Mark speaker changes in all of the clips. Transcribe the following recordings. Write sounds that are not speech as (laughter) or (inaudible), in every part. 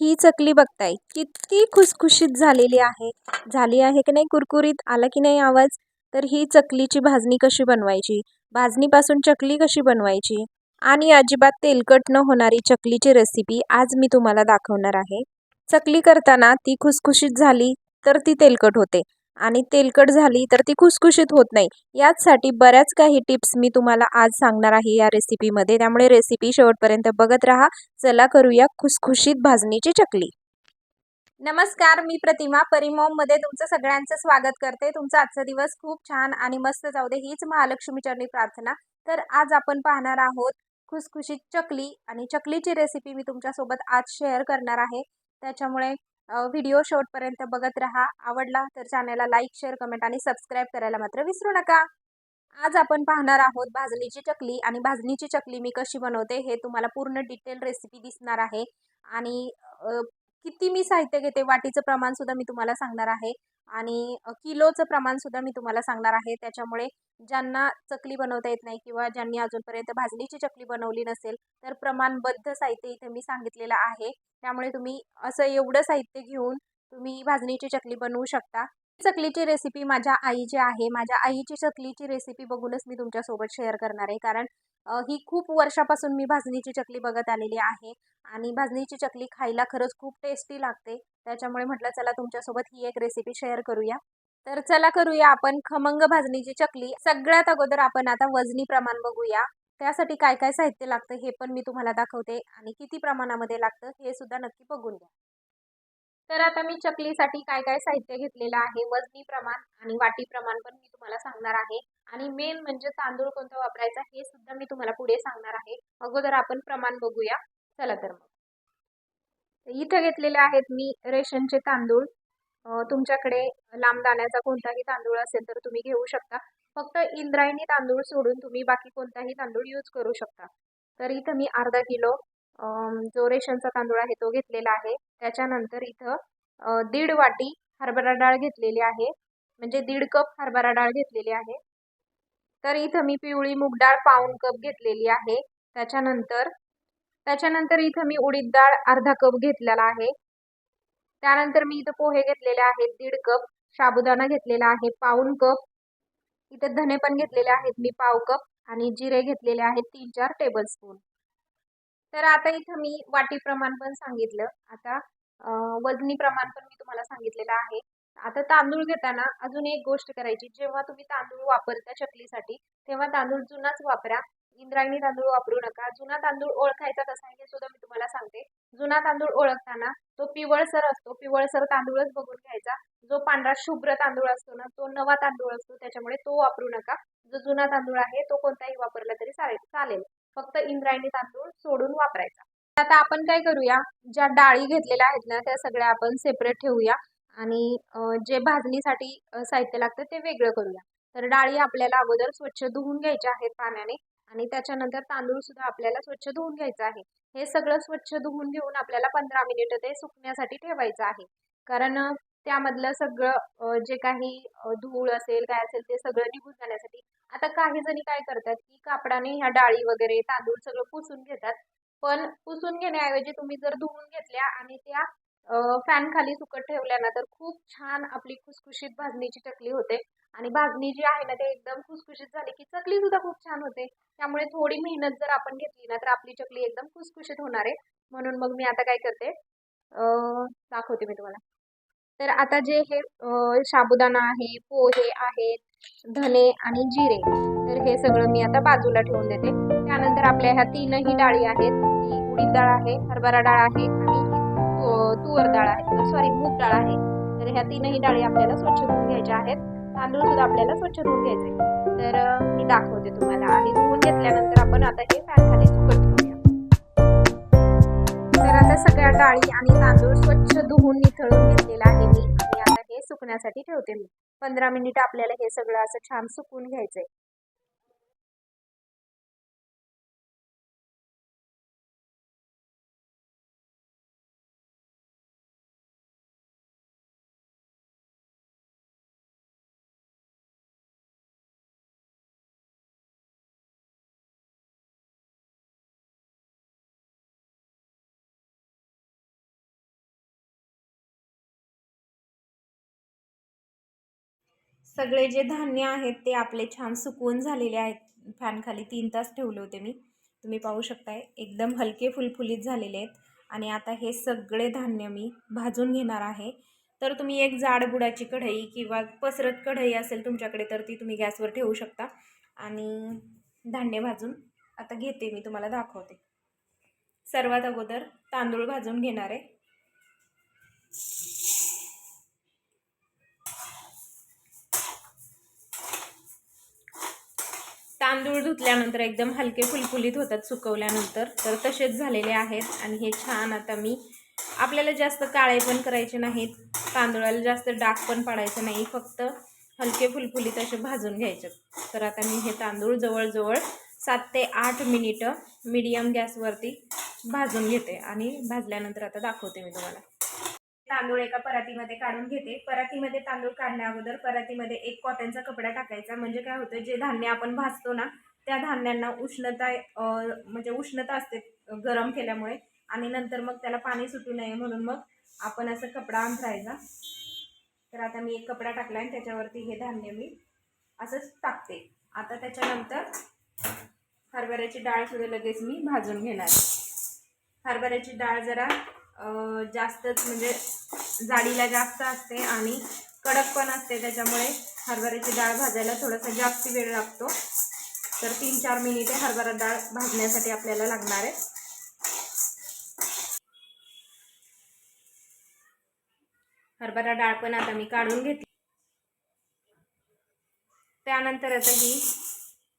Speaker 1: ही चकली बघताय. किती खुसखुशीत झालेली आहे. झाली आहे की नाही कुरकुरीत? आला की नाही आवाज? तर ही चकलीची भाजणी कशी बनवायची? भाजणीपासून चकली कशी बनवायची? आणि अजिबात तेलकट न होणारी चकलीची रेसिपी आज मी तुम्हाला दाखवणार आहे. चकली करताना ती खुसखुशीत झाली तर ती तेलकट होते. आणि तेलकट झाली तर ती खुसखुशीत होत नाही. याचसाठी बऱ्याच काही टिप्स मी तुम्हाला आज सांगणार आहे या रेसिपीमध्ये. त्यामुळे रेसिपी शेवटपर्यंत बघत राहा. चला करूया खुसखुशीत भाजणीची चकली. नमस्कार मी प्रतिमा परिमोममध्ये तुमचं सगळ्यांचं स्वागत करते. तुमचा आजचा दिवस खूप छान आणि मस्त जाऊ दे हीच महालक्ष्मी चरणी प्रार्थना. तर आज आपण पाहणार आहोत खुसखुशीत चकली आणि चकलीची रेसिपी मी तुमच्यासोबत आज शेअर करणार आहे. त्याच्यामुळे व्हिडिओ शेवटपर्यंत बघत राहा. आवडला तर चॅनलला लाईक शेअर कमेंट आणि सबस्क्राईब करायला मात्र विसरू नका. आज आपण पाहणार आहोत भाजणीची चकली आणि भाजणीची चकली मी कशी बनवते हे तुम्हाला पूर्ण डिटेल रेसिपी दिसणार आहे. आणि किती मी साहित्य घेते वाटीचं प्रमाणसुद्धा मी तुम्हाला सांगणार आहे. आणि किलोचं प्रमाणसुद्धा मी तुम्हाला सांगणार आहे. त्याच्यामुळे ज्यांना चकली बनवता येत नाही किंवा ज्यांनी अजूनपर्यंत भाजणीची चकली बनवली नसेल तर प्रमाणबद्ध साहित्य इथे मी सांगितलेलं आहे. त्यामुळे तुम्ही असं एवढं साहित्य घेऊन तुम्ही भाजणीची चकली बनवू शकता. चकलीची रेसिपी माझ्या आईची आहे माझ्या आईची चकलीची रेसिपी बघूनच मी तुमच्यासोबत शेअर करणार आहे. कारण ही खूप वर्षापासून मी भाजणीची चकली बघत आलेली आहे आणि भाजणीची चकली खायला खरंच खूप टेस्टी लागते. त्याच्यामुळे म्हटलं चला तुमच्यासोबत ही एक रेसिपी शेअर करूया. तर चला करूया आपण खमंग भाजणीची चकली. सगळ्यात अगोदर आपण आता वजनी प्रमाण बघूया. त्यासाठी काय काय साहित्य लागतं हे पण मी तुम्हाला दाखवते आणि किती प्रमाणामध्ये लागतं हे सुद्धा नक्की बघून घ्या. तर आता मी चकलीसाठी काय काय साहित्य घेतलेलं आहे वजनी प्रमाण आणि वाटी प्रमाण पण मी तुम्हाला सांगणार आहे. आणि मेन म्हणजे तांदूळ कोणता वापरायचा हे सुद्धा मी तुम्हाला पुढे सांगणार आहे. अगोदर आपण प्रमाण बघूया. चला तर मग. इथं घेतलेले आहेत मी रेशनचे तांदूळ. तुमच्याकडे लांब दाण्याचा कोणताही तांदूळ असेल तर तुम्ही घेऊ शकता. फक्त इंद्रायणी तांदूळ सोडून तुम्ही बाकी कोणताही तांदूळ यूज करू शकता. तर इथं मी अर्धा किलो जो रेशनचा तांदूळ आहे तो घेतलेला आहे. त्याच्यानंतर इथं दीड वाटी हरभरा डाळ घेतलेली आहे. म्हणजे दीड कप हरभरा डाळ घेतलेली आहे. तर इथं मी पिवळी मूग डाळ पाऊन कप घेतलेली आहे. त्याच्यानंतर त्याच्यानंतर इथं मी उडीद डाळ अर्धा कप घेतलेला आहे. त्यानंतर मी इथं पोहे घेतलेले आहेत दीड कप. साबुदाणा घेतलेला आहे पाऊन कप. इथं धने पण घेतलेले आहेत मी पाव कप. आणि जिरे घेतलेले आहेत तीन चार टेबलस्पून तर आता इथं मी वाटी प्रमाण पण सांगितलं. आता वजनी प्रमाण पण मी तुम्हाला सांगितलेलं आहे. आता तांदूळ घेताना अजून एक गोष्ट करायची. जेव्हा तुम्ही तांदूळ वापरता चकलीसाठी तेव्हा तांदूळ जुनाच वापरा. इंद्रायणी तांदूळ वापरू नका. जुना तांदूळ ओळखायचा कसा आहे हे सुद्धा मी तुम्हाला सांगते. जुना तांदूळ ओळखताना तो पिवळसर असतो. पिवळसर तांदूळच बघून घ्यायचा. जो पांढरा शुभ्र तांदूळ असतो ना तो नवा तांदूळ असतो. त्याच्यामुळे तो वापरू नका. जो जुना तांदूळ आहे तो कोणताही वापरला तरी चालेल. चालेल. फक्त इंद्रायणी तांदूळ सोडून वापरायचा. आता आपण काय करूया? ज्या डाळी घेतलेल्या आहेत ना त्या सगळ्या आपण सेपरेट ठेवूया आणि जे भाजणीसाठी साहित्य लागतं ते वेगळं करूया. तर डाळी आपल्याला अगोदर स्वच्छ धुवून घ्यायच्या आहेत पाण्याने आणि त्याच्यानंतर तांदूळ सुद्धा आपल्याला स्वच्छ धुवून घ्यायचं आहे. हे सगळं स्वच्छ धुवून घेऊन आपल्याला पंधरा मिनिट ते सुकण्यासाठी ठेवायचं आहे. कारण त्यामधलं सगळं जे काही धूळ असेल काय असेल ते सगळं निघून जाण्यासाठी आता काही जणी काय करतात की कापडाने ह्या डाळी वगैरे तांदूळ सगळं पुसून घेतात. पण पुसून घेण्याऐवजी तुम्ही जर धुवून घेतल्या आणि त्या फॅन खाली सुकत ठेवल्या ना तर खूप छान आपली खुसखुशीत भाजणीची चकली होते. आणि भाजणी जी आहे ना ते एकदम खुसखुशीत झाली की चकली सुद्धा खूप छान होते. त्यामुळे थोडी मेहनत जर आपण घेतली ना तर आपली चकली एकदम खुसखुशीत होणार आहे. म्हणून मग मी आता काय करते दाखवते मी तुम्हाला. तर आता जे हे साबुदाणा आहे पोहे आहेत धने आणि जिरे तर हे सगळं मी आता बाजूला ठेवून देते. त्यानंतर आपल्या ह्या तीनही डाळी आहेत. ती उडीद डाळ आहे हरभरा डाळ आहे आणि तुवर डाळ आहे. सॉरी मूग डाळ आहे. तर ह्या तीनही डाळी आपल्याला स्वच्छ धुवून घ्यायच्या आहेत. तांदूळ सुद्धा आपल्याला स्वच्छ धुवून घ्यायचे. तर मी दाखवते तुम्हाला. आणि धुवून घेतल्यानंतर आपण आता हे फॅन खाली सुकत ठेवूया. तर आता सगळ्या डाळी आणि तांदूळ स्वच्छ धुवून निथळून सुकण्यासाठी ठेवते मी. पंधरा मिनिट आपल्याला हे सगळं असं छान सुकून घ्यायचंय. सगळे जे धान्य आहेत ते आपले छान सुकवून झालेले आहेत. फॅनखाली तीन तास ठेवले होते मी. तुम्ही पाहू शकताय एकदम हलके फुलफुलीत झालेले आहेत. आणि आता हे सगळे धान्य मी भाजून घेणार आहे. तर तुम्ही एक जाडबुडाची कढई किंवा पसरत कढई असेल तुमच्याकडे तर ती तुम्ही गॅसवर ठेवू शकता. आणि धान्य भाजून आता घेते मी तुम्हाला दाखवते. सर्वात अगोदर तांदूळ भाजून घेणार आहे. तांदूळ धुतल्यानंतर एकदम हलके फुलफुलीत होतात सुकवल्यानंतर. तर तसेच झालेले आहेत आणि हे छान आता मी आपल्याला जास्त काळे पण करायचे नाहीत. तांदूळाला जास्त डाग पण पाडायचं नाही. फक्त हलके फुलफुलीत असे भाजून घ्यायचे. तर आता मी हे तांदूळ जवळजवळ सात ते आठ मिनिटं मीडियम गॅसवरती भाजून घेते आणि भाजल्यानंतर आता दाखवते मी तुम्हाला. तांदूळ एका परातीमध्ये काढून घेते. परातीमध्ये तांदूळ काढण्या अगोदर परातीमध्ये एक कॉटनचा कपडा टाकायचा. म्हणजे काय होतं जे धान्य आपण भाजतो ना त्या धान्यांना उष्णता म्हणजे उष्णता असते गरम केल्यामुळे. आणि नंतर मग त्याला पाणी सुटू नये म्हणून मग आपण असं कपडा अंथरायचा. तर आता मी एक कपडा टाकला आणि त्याच्यावरती हे धान्य मी असंच टाकते. आता त्याच्यानंतर हरभऱ्याची डाळ सुद्धा लगेच मी भाजून घेणार. हरभऱ्याची डाळ जरा जास्तच म्हणजे जाडीला जास्त असते आणि कडक पण असते त्याच्यामुळे हरभऱ्याची डाळ भाजायला थोडासा जास्त वेळ लागतो. तर तीन चार मिनिटे हरभरा डाळ भाजण्यासाठी आपल्याला लागणार आहे. हरभरा डाळ पण आता मी काढून घेतली. त्यानंतर आता ही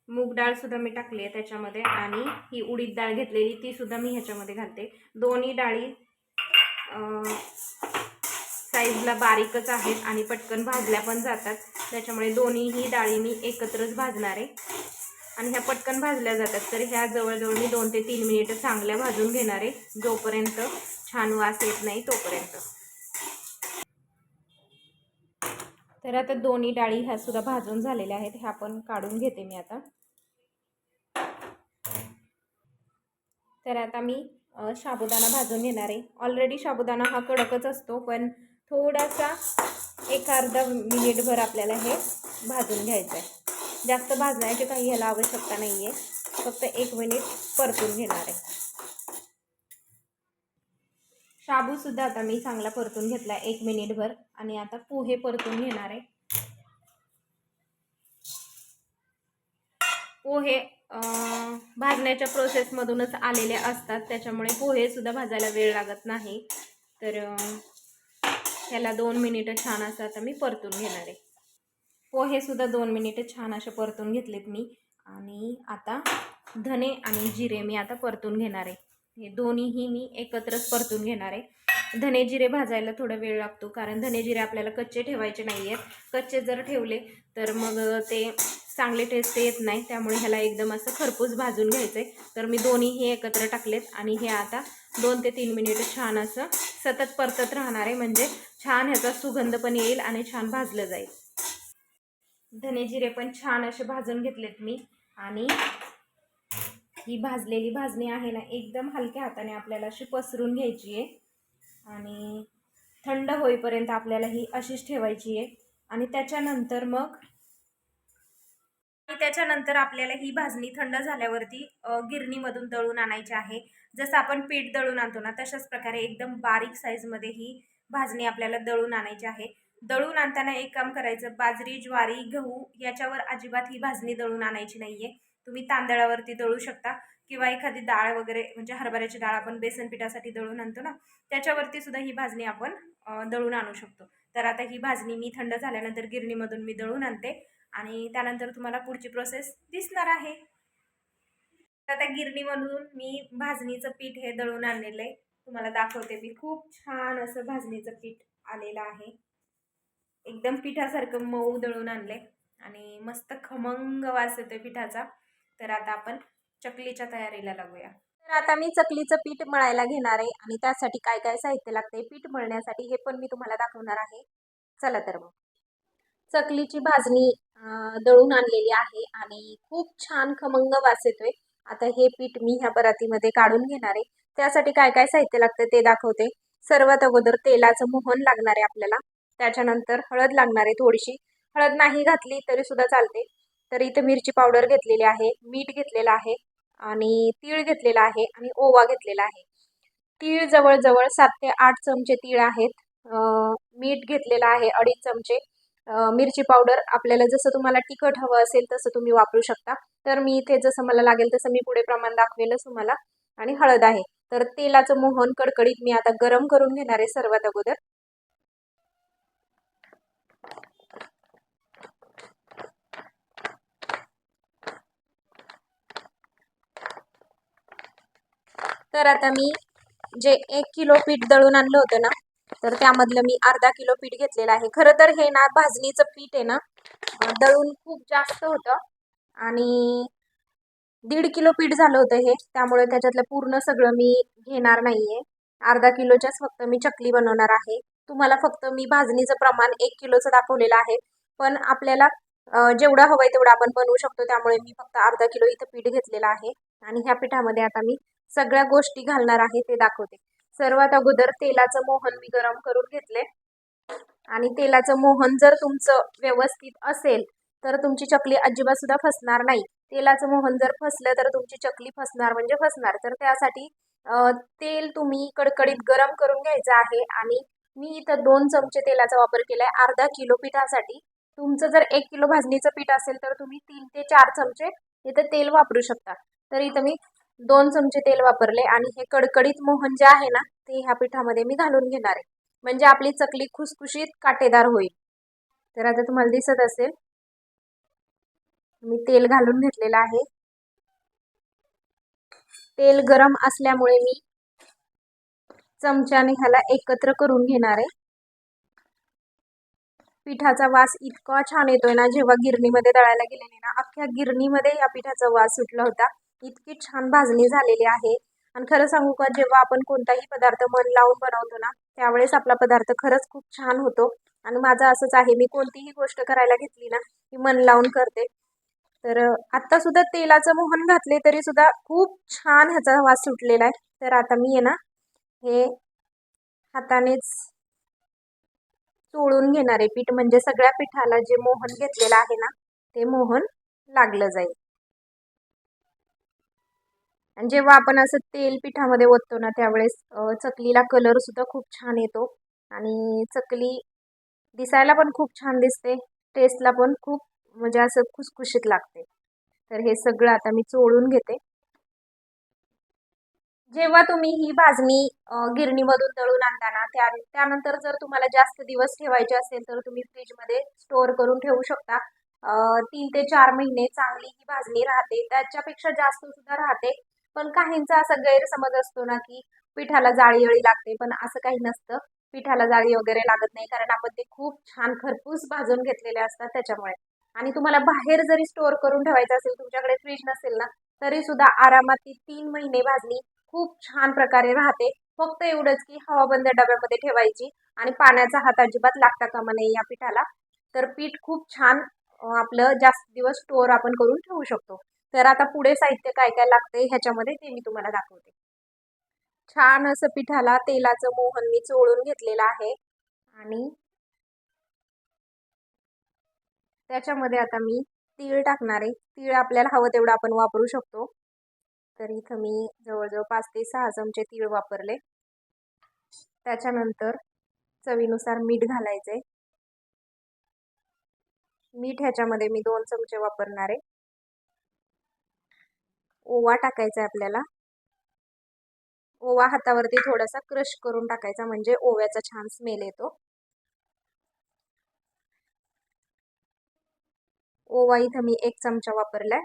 Speaker 1: मूग डाळ सुद्धा मी टाकली आहे त्याच्यामध्ये आणि ही उडीद डाळ घेतलेली ती सुद्धा मी ह्याच्यामध्ये घालते. दोन्ही डाळी साईजला बारीकच आहेत आणि पटकन भाजल्या पण जातात. त्याच्यामुळे दोन्हीही डाळी मी एकत्रच भाजणार आहे. आणि ह्या पटकन भाजल्या जातात तर ह्या जवळजवळ मी दोन ते तीन मिनिटं चांगल्या भाजून घेणार आहे. जोपर्यंत छान वास येत नाही तोपर्यंत. तर आता दोन्ही डाळी ह्या सुद्धा भाजून झालेल्या आहेत. ह्या पण काढून घेते मी आता. तर आता मी साबुदाणा भाजून घेणार आहे. ऑलरेडी साबुदाणा हा कडकच असतो पण थोडासा एक अर्धा मिनिटभर आपल्याला हे भाजून घ्यायचं आहे जास्त भाजण्याची काही ह्याला आवश्यकता नाही आहे फक्त एक मिनिट परतून घेणार आहे. शाबूसुद्धा आता मी चांगला परतून घेतला एक मिनिटभर आणि आता पोहे परतून घेणार आहे. पोहे भाजण्याच्या प्रोसेसमधूनच आलेले असतात. त्याच्यामुळे पोहेसुद्धा भाजायला वेळ लागत नाही. तर ह्याला दोन मिनिटं छान असं आता मी परतून घेणार आहे. पोहेसुद्धा दोन मिनिटं छान असे परतून घेतलेत मी. आणि आता धने आणि जिरे मी आता परतून घेणार आहे. हे दोन्हीही मी एकत्रच परतून घेणार आहे. धने जिरे भाजायला थोडा वेळ लागतो कारण धने जिरे आपल्याला कच्चे ठेवायचे नाही आहेत कच्चे जर ठेवले तर मग ते चांगले टेस्ट येत नाही त्यामुळे ह्याला एकदम असं खरपूस भाजून घ्यायचं आहे तर मी दोन्ही हे एकत्र टाकलेत आणि हे आता दोन ते तीन मिनिटं छान असं सतत परतत राहणार आहे. म्हणजे छान ह्याचा सुगंध पण येईल आणि छान भाजलं जाईल. धने जिरे पण छान असे भाजून घेतलेत मी. आणि ही भाजलेली भाजणी आहे ना एकदम हलक्या हाताने आपल्याला अशी पसरून घ्यायची आहे. आणि थंड होईपर्यंत आपल्याला ही अशीच ठेवायची आहे. आणि त्याच्यानंतर मग त्याच्यानंतर आपल्याला ही भाजणी थंड झाल्यावरती गिरणीमधून दळून आणायची आहे. जसं आपण पीठ दळून आणतो ना तशाच प्रकारे एकदम बारीक साईजमध्ये ही भाजणी आपल्याला दळून आणायची आहे. दळून आणताना एक काम करायचं बाजरी ज्वारी गहू याच्यावर अजिबात ही भाजणी दळून आणायची नाही आहे तुम्ही तांदळावरती दळू शकता किंवा एखादी डाळ वगैरे म्हणजे हरभऱ्याची डाळ आपण बेसन पिठासाठी दळून आणतो ना त्याच्यावरती सुद्धा ही भाजणी आपण दळून आणू शकतो. तर आता ही भाजणी मी थंड झाल्यानंतर गिरणीमधून मी दळून आणते. आणि त्यानंतर तुम्हाला पुढची प्रोसेस दिसणार आहे. तर आता गिरणीमधून मी भाजणीचं पीठ हे दळून आणलेलं आहे. तुम्हाला दाखवते मी. खूप छान असं भाजणीचं पीठ आलेलं आहे. एकदम पिठासारखं मऊ दळून आणले आणि मस्त खमंग वास येतो पिठाचा. तर आता आपण चकलीच्या तयारीला लागूया. तर आता मी चकलीचं पीठ मळायला घेणार आहे. आणि त्यासाठी काय काय साहित्य लागते पीठ मळण्यासाठी हे पण मी तुम्हाला दाखवणार आहे. चला तर मग. चकलीची भाजणी दळून आणलेली आहे आणि खूप छान खमंग वास येतोय. आता हे पीठ मी ह्या परातीमध्ये काढून घेणार आहे. त्यासाठी काय काय साहित्य लागतं ते दाखवते. सर्वात अगोदर तेलाचं मोहन लागणार आहे आपल्याला. त्याच्यानंतर हळद लागणार आहे थोडीशी. हळद नाही घातली तरी सुद्धा चालते. तर इथं मिरची पावडर घेतलेली आहे मीठ घेतलेलं आहे आणि तीळ घेतलेला आहे आणि ओवा घेतलेला आहे. तीळ जवळजवळ सात ते आठ चमचे तीळ आहेत. मीठ घेतलेलं आहे अडीच चमचे. मिरची पावडर आपल्याला जसं तुम्हाला तिखट हवं असेल तसं तुम्ही वापरू शकता. तर मी इथे जसं मला लागेल तसं मी पुढे प्रमाण दाखवेलच तुम्हाला. आणि हळद आहे. तर तेलाचं मोहन कडकडीत मी आता गरम करून घेणार आहे सर्वात अगोदर. तर आता मी जे एक किलो पीठ दळून आणलं होतं ना तर त्यामधलं मी अर्धा किलो पीठ घेतलेलं आहे. खरं तर हे ना भाजणीचं पीठ आहे ना दळून खूप जास्त होतं. आणि दीड किलो पीठ झालं होतं हे. त्यामुळे त्याच्यातलं पूर्ण सगळं मी घेणार नाहीये. अर्धा किलोच्याच फक्त मी चकली बनवणार आहे. तुम्हाला फक्त मी भाजणीचं प्रमाण एक किलोचं दाखवलेलं आहे. पण आपल्याला जेवढा हवं आहे तेवढं आपण बनवू शकतो. त्यामुळे मी फक्त अर्धा किलो इथं पीठ घेतलेलं आहे. आणि ह्या पिठामध्ये आता मी सगळ्या गोष्टी घालणार आहे ते दाखवते. सर्वात अगोदर तेलाचं मोहन मी गरम करून घेतले आणि तेलाचं मोहन जर तुमचं व्यवस्थित असेल तर तुमची चकली अजिबात सुद्धा फसणार नाही. तेलाचं मोहन जर फसलं तर तुमची चकली फसणार म्हणजे फसणार. तर त्यासाठी तेल तुम्ही कडकडीत गरम करून घ्यायचं आहे. आणि मी इथं दोन चमचे तेलाचा वापर केलाय. अर्धा किलो पिठासाठी. तुमचं जर एक किलो भाजणीचं पीठ असेल तर तुम्ही तीन ते चार चमचे इथं तेल वापरू शकता. तर इथं मी दोन चमचे तेल वापरले आणि हे कडकडीत मोहन जे आहे ना ते ह्या पिठामध्ये मी घालून घेणार आहे. म्हणजे आपली चकली खुसखुशीत काटेदार होईल. तर आता तुम्हाला दिसत असेल मी तेल घालून घेतलेलं आहे. तेल गरम असल्यामुळे मी चमच्याने ह्याला एकत्र करून घेणार आहे. पिठाचा वास इतका छान येतोय ना जेव्हा गिरणीमध्ये दळायला गेलेली ना अख्ख्या गिरणीमध्ये या पिठाचा वास सुटला होता. इतकी छान भाजणी झालेली आहे. आणि खरं सांगू का जेव्हा आपण कोणताही पदार्थ मन लावून बनवतो ना त्यावेळेस आपला पदार्थ खरंच खूप छान होतो. आणि माझं असंच आहे मी कोणतीही गोष्ट करायला घेतली ना मी मन लावून करते. तर आत्ता सुद्धा तेलाचं मोहन घातले तरी सुद्धा खूप छान ह्याचा वास सुटलेला आहे. तर आता मी आहे ना हे हातानेच चोळून घेणारे पीठ. म्हणजे सगळ्या पिठाला जे मोहन घेतलेलं आहे ना ते मोहन लागलं जाईल. आणि जेव्हा आपण असं तेल पिठामध्ये ओततो ना त्यावेळेस चकलीला कलर सुद्धा खूप छान येतो. आणि चकली दिसायला पण खूप छान दिसते टेस्टला पण खूप म्हणजे असं खुसखुशीत लागते. तर हे सगळं आता मी चोळून घेते. जेव्हा तुम्ही ही भाजणी गिरणीमधून दळून आणताना त्या त्यानंतर जर तुम्हाला जास्त दिवस ठेवायचे असेल तर तुम्ही फ्रीजमध्ये स्टोअर करून ठेवू शकता. तीन ते चार महिने चांगली ही भाजणी राहते. त्याच्यापेक्षा जास्त सुद्धा राहते. पण काहींचा असा गैरसमज असतो ना की पिठाला जाळी अळी लागते पण असं काही नसतं. पिठाला जाळी वगैरे लागत नाही कारण आपण ते खूप छान खरपूस भाजून घेतलेले असतात त्याच्यामुळे. आणि तुम्हाला बाहेर जरी स्टोअर करून ठेवायचं असेल तुमच्याकडे फ्रीज नसेल ना तरी सुद्धा आरामात ती तीन महिने भाजली खूप छान प्रकारे राहते. फक्त एवढंच की हवाबंद डब्यामध्ये ठेवायची आणि पाण्याचा हात अजिबात लागता कामा नये या पिठाला. तर पीठ खूप छान आपलं जास्त दिवस स्टोअर आपण करून ठेवू शकतो. तर आता पुढे साहित्य काय काय लागतंय ह्याच्यामध्ये ते मी तुम्हाला दाखवते. छान असं पिठाला तेलाचं मोहन मी चोळून घेतलेलं आहे आणि त्याच्यामध्ये आता मी तीळ टाकणार आहे. तीळ आपल्याला हवं तेवढं आपण वापरू शकतो. तर इथं मी जवळजवळ पाच ते सहा चमचे तीळ वापरले. त्याच्यानंतर चवीनुसार मीठ घालायचे मीठ ह्याच्यामध्ये मी दोन चमचे वापरणार आहे. ओवा टाकायचा आहे आपल्याला. ओवा हातावरती थोडासा क्रश करून टाकायचा म्हणजे ओव्याचा छान स्मेल येतो. ओवा इथं मी एक चमचा वापरलाय.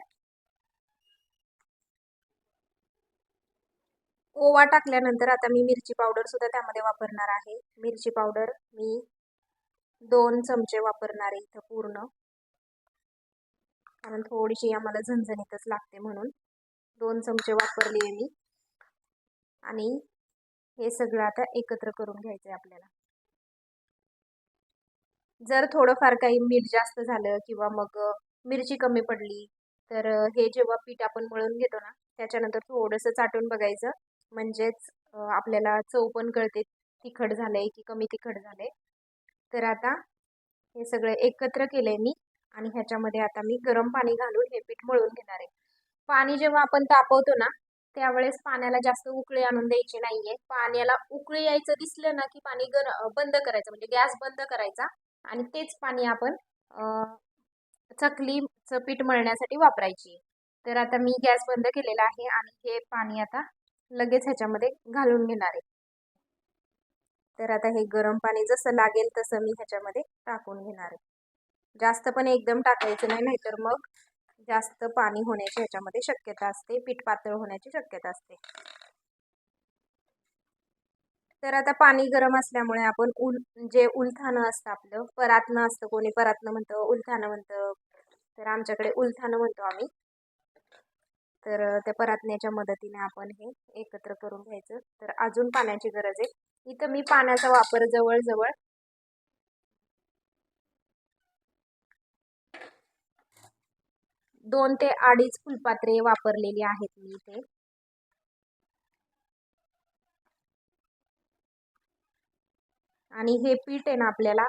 Speaker 1: ओवा टाकल्यानंतर आता मी मिरची पावडर सुद्धा त्यामध्ये वापरणार आहे. मिरची पावडर मी दोन चमचे वापरणार आहे इथं पूर्ण. कारण थोडीशी आम्हाला झणझणीतच लागते म्हणून. दोन चमचे वापरले मी आणि हे सगळं आता एकत्र करून घ्यायचं आहे आपल्याला. जर थोडंफार काही मीठ जास्त झालं किंवा मग मिरची कमी पडली तर हे जेव्हा पीठ आपण मळून घेतो ना त्याच्यानंतर थोडंसं चाटून बघायचं. म्हणजेच आपल्याला चव पण कळते तिखट झालंय की कमी तिखट झालंय. तर आता हे सगळं एकत्र केलंय मी आणि ह्याच्यामध्ये आता मी गरम पाणी घालून हे पीठ मळून घेणार आहे. पाणी जेव्हा आपण तापवतो ना त्यावेळेस पाण्याला जास्त उकळी आणून द्यायची नाहीये. पाण्याला उकळी यायचं दिसलं ना की पाणी गर बंद करायचं म्हणजे गॅस बंद करायचा आणि तेच पाणी आपण चकली चकलीचं पीठ मळण्यासाठी वापरायची. तर आता मी गॅस बंद केलेला आहे आणि हे पाणी आता लगेच ह्याच्यामध्ये घालून घेणार आहे. तर आता हे गरम पाणी जसं लागेल तसं मी ह्याच्यामध्ये टाकून घेणार आहे. जास्त पण एकदम टाकायचं नाही नाहीतर मग जास्त पाणी होण्याची ह्याच्यामध्ये शक्यता असते. पीठ पातळ होण्याची शक्यता असते. तर आता पाणी गरम असल्यामुळे आपण उल जे उलथानं असतं आपलं परातनं असतं कोणी परातनं म्हणतं उलथानं म्हणतं. तर आमच्याकडे उलथानं म्हणतो आम्ही. तर त्या परातण्याच्या मदतीने आपण हे एकत्र करून घ्यायचं. तर अजून पाण्याची गरज आहे. इथं मी पाण्याचा वापर जवळजवळ दोन ते अडीच फुलपात्रे वापरलेली आहेत मी इथे. आणि हे पीठ आहे ना आपल्याला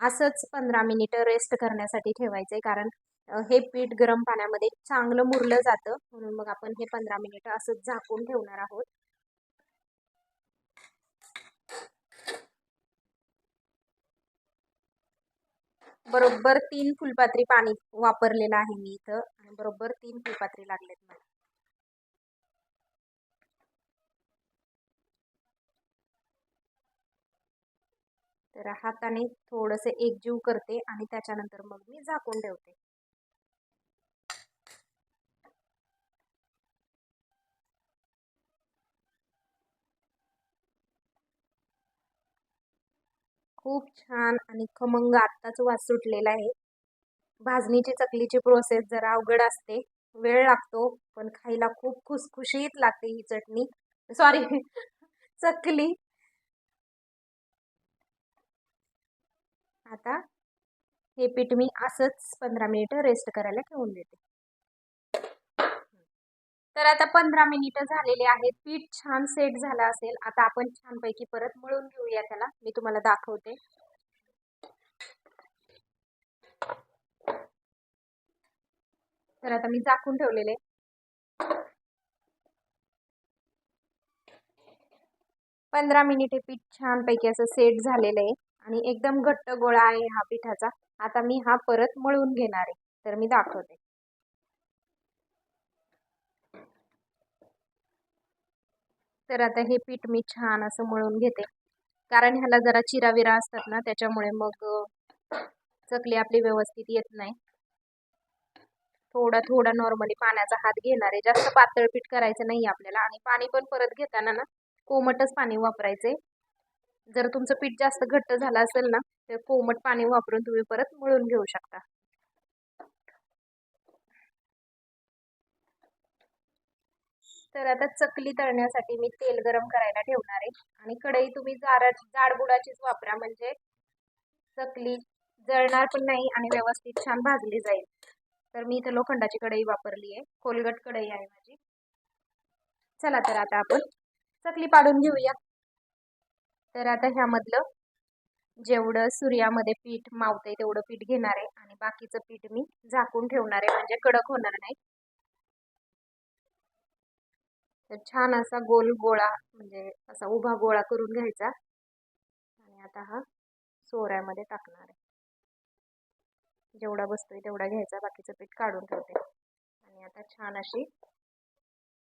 Speaker 1: असंच पंधरा मिनिटं रेस्ट करण्यासाठी ठेवायचं आहे कारण हे पीठ गरम पाण्यामध्ये चांगलं मुरलं जातं. म्हणून मग आपण हे पंधरा मिनिटं असंच झाकून ठेवणार आहोत. बरोबर तीन फुलपात्री पाणी वापरलेलं आहे मी इथं. आणि बरोबर तीन फुलपात्री लागलेत मला. तर हाताने थोडंसं एकजीव करते आणि त्याच्यानंतर मग मी झाकून ठेवते. खूप छान आणि खमंग आत्ताच वास सुटलेला आहे. भाजणीची चकलीची प्रोसेस जरा अवघड असते. वेळ लागतो पण खायला खूप खुसखुशीत लागते ही चटणी. सॉरी (laughs) चकली. आता हे पीठ मी असंच पंधरा मिनिटं रेस्ट करायला ठेवून देते. तर आता पंधरा मिनिटं झालेले आहेत. पीठ छान सेट झालं असेल. आता आपण छानपैकी परत मळून घेऊया त्याला. मी तुम्हाला दाखवते. तर आता मी झाकून ठेवलेले. पंधरा मिनिटे पीठ छानपैकी असं सेट झालेलं आहे. आणि एकदम घट्ट गोळा आहे हा पिठाचा. आता मी हा परत मळून घेणार आहे. तर मी दाखवते. तर आता हे पीठ मी छान असं मळून घेते. कारण ह्याला जरा चिराविरा असतात ना त्याच्यामुळे मग चकली आपली व्यवस्थित येत नाही. थोडा थोडा नॉर्मली पाण्याचा हात घेणार आहे. जास्त पातळ पीठ करायचं नाही आपल्याला. आणि पाणी पण परत घेताना ना कोमटच पाणी वापरायचे जर तुमचं पीठ जास्त घट्ट झालं असेल ना तर कोमट पाणी वापरून तुम्ही परत मळून घेऊ शकता. तर आता चकली तळण्यासाठी मी तेल गरम करायला ठेवणार आहे. आणि कढई तुम्ही जाड जाडबुडाचीच वापरा म्हणजे चकली जळणार पण नाही आणि व्यवस्थित छान भाजली जाईल. तर मी इथं लोखंडाची कढई वापरली आहे. कोलगट कढई आहे माझी. चला तर आता आपण चकली पाडून घेऊया. तर आता ह्यामधलं जेवढं सूर्यामध्ये पीठ मावतंय तेवढं पीठ घेणार आहे. आणि बाकीचं पीठ मी झाकून ठेवणार आहे म्हणजे कडक होणार नाही. तर छान असा गोल गोळा म्हणजे असा उभा गोळा करून घ्यायचा. आणि आता हा सोऱ्यामध्ये टाकणार आहे. जेवढा बसतोय तेवढा घ्यायचा बाकीचं पीठ काढून ठेवते. आणि आता छान अशी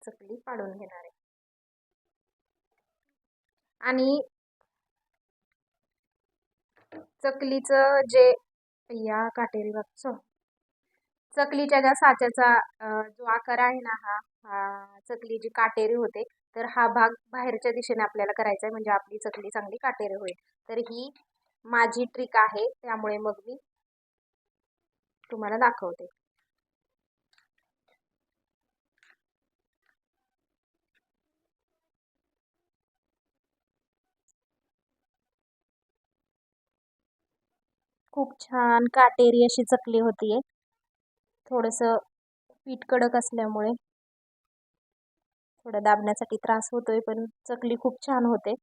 Speaker 1: चकली पाडून घेणार आहे. आणि चकलीचं जे या काटेरी बागचं चकलीच्या ज्या साच्याचा जो आकार आहे ना हा हा चकली जी काटेरी होते तर हा भाग बाहेरच्या दिशेने आपल्याला करायचा आहे म्हणजे आपली चकली चांगली काटेरी होईल. तर ही माझी ट्रिक आहे त्यामुळे मग मी तुम्हाला दाखवते. खूप छान काटेरी अशी चकली होतीये. थोडंसं पीठ कडक असल्यामुळे थोडं दाबण्यासाठी त्रास होतोय पण चकली खूप छान होते.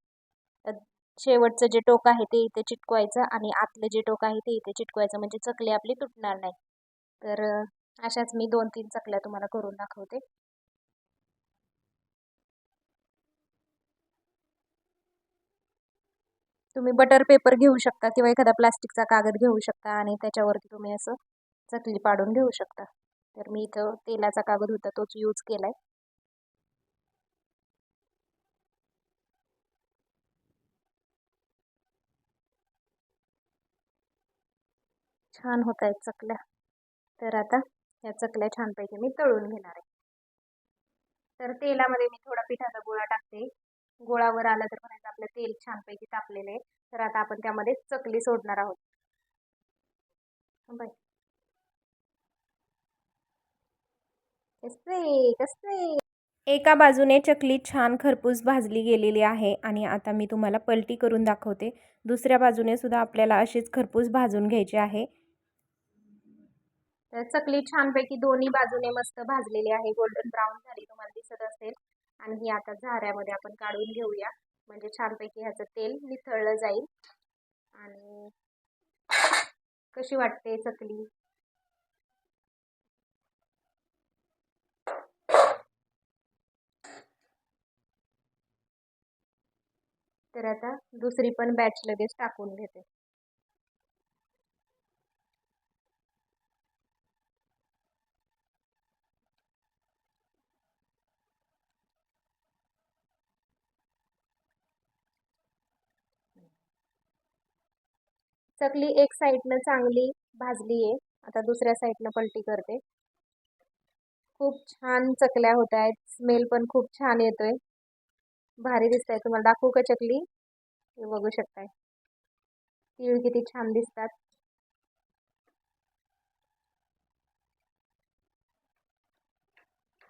Speaker 1: शेवटचं जे टोक आहे ते इथे चिटकवायचं आणि आतलं जे टोक आहे ते इथे चिटकवायचं म्हणजे चकली आपली तुटणार नाही. तर अशाच मी दोन तीन चकल्या तुम्हाला करून दाखवते. तुम्ही बटर पेपर घेऊ शकता किंवा एखादा प्लास्टिकचा कागद घेऊ शकता आणि त्याच्यावरती तुम्ही असं चकली पाडून घेऊ शकता. तर मी इथं तेलाचा कागद होता तोच यूज केलाय. छान होत आहेत चकल्या. तर आता या चकल्या छानपैकी मी तळून घेणार आहे. तर तेलामध्ये मी थोडा पिठाचा गोळा टाकते. गोळावर आला तर म्हणायचं आपलं तेल छानपैकी तापलेलं आहे. तर आता आपण त्यामध्ये चकली सोडणार आहोत. बाय कसले कसले एका बाजूने चकली छान खरपूस भाजली गेलेली आहे आणि आता मी तुम्हाला पलटी करून दाखवते. दुसऱ्या बाजूने सुद्धा आपल्याला अशीच खरपूस भाजून घ्यायची आहे. तर चकली छानपैकी दोन्ही बाजूने मस्त भाजलेली आहे. गोल्डन ब्राऊन झाली तुम्हाला दिसत असेल. आणि ही आता झाऱ्यामध्ये आपण काढून घेऊया. म्हणजे छानपैकी ह्याचं तेल निथळलं जाईल. आणि कशी वाटते चकली? तर आता दुसरी पण बॅच लगेच टाकून घेते. चकली एक साईडनं चांगली भाजली आहे. आता दुसऱ्या साईडनं पलटी करते. खूप छान चकल्या होत आहेत. स्मेल पण खूप छान येतोय. भारी दिसत आहे तुम्हाला दाखवू का चकली? हे बघू शकताय. तीळ किती छान दिसतात.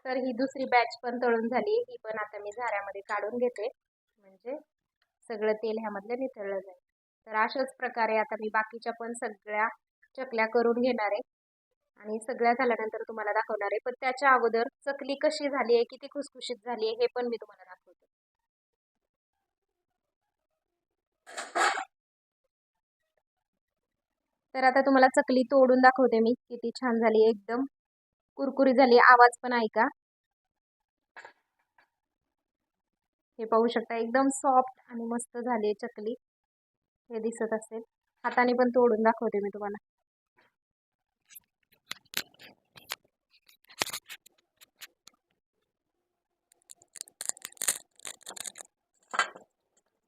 Speaker 1: तर ही दुसरी बॅच पण तळून झाली. ही पण आता मी झाऱ्यामध्ये काढून घेते. म्हणजे सगळं तेल ह्यामधलं निथळलं जाईल. तर अशाच प्रकारे आता मी बाकीच्या पण सगळ्या चकल्या करून घेणार आहे. आणि सगळ्या झाल्यानंतर तुम्हाला दाखवणार आहे. पण त्याच्या अगोदर चकली कशी झाली आहे किती खुसखुशीत झाली आहे हे पण मी तुम्हाला दाखवते. तर आता तुम्हाला चकली तोडून दाखवते मी. किती छान झाली एकदम कुरकुरी झाली. आवाज पण ऐका. हे पाहू शकता एकदम सॉफ्ट आणि मस्त झाली आहे चकली. हे दिसत असेल. हाताने पण तोडून दाखवते मी तुम्हाला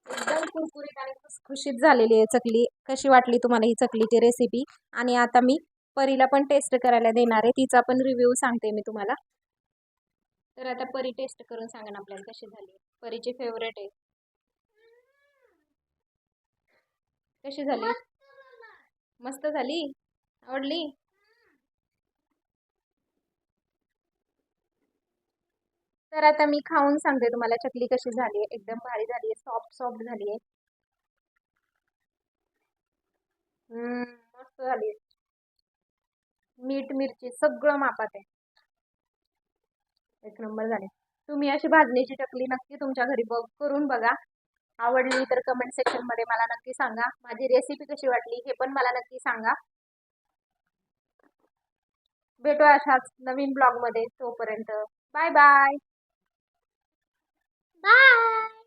Speaker 1: एकदम कुरकुरीत आणि खुशखुशीत झालेली आहे चकली. कशी वाटली तुम्हाला ही चकलीची रेसिपी आणि आता मी परीला पण टेस्ट करायला देणार आहे. तिचा पण रिव्ह्यू सांगते मी तुम्हाला. तर आता परी टेस्ट करून सांगा ना आपल्याला कशी झाली. परीची फेवरेट आहे. कशी झाली? मस्त झाली? आवडली? तर आता मी खाऊन सांगते तुम्हाला चकली कशी झाली आहे. एकदम भारी झाली आहे. सॉफ्ट सॉफ्ट झाली आहे. मस्त झाली मीठ मिरची सगळं मापात आहे. एक नंबर झाले. तुम्ही अशी भाजणीची चकली नक्की तुमच्या घरी बघ करून बघा. आवडली तर कमेंट सेक्शनमध्ये मला नक्की सांगा. माझी रेसिपी कशी वाटली हे पण मला नक्की सांगा. भेटू अशाच नवीन ब्लॉगमध्ये तोपर्यंत. Bye bye
Speaker 2: bye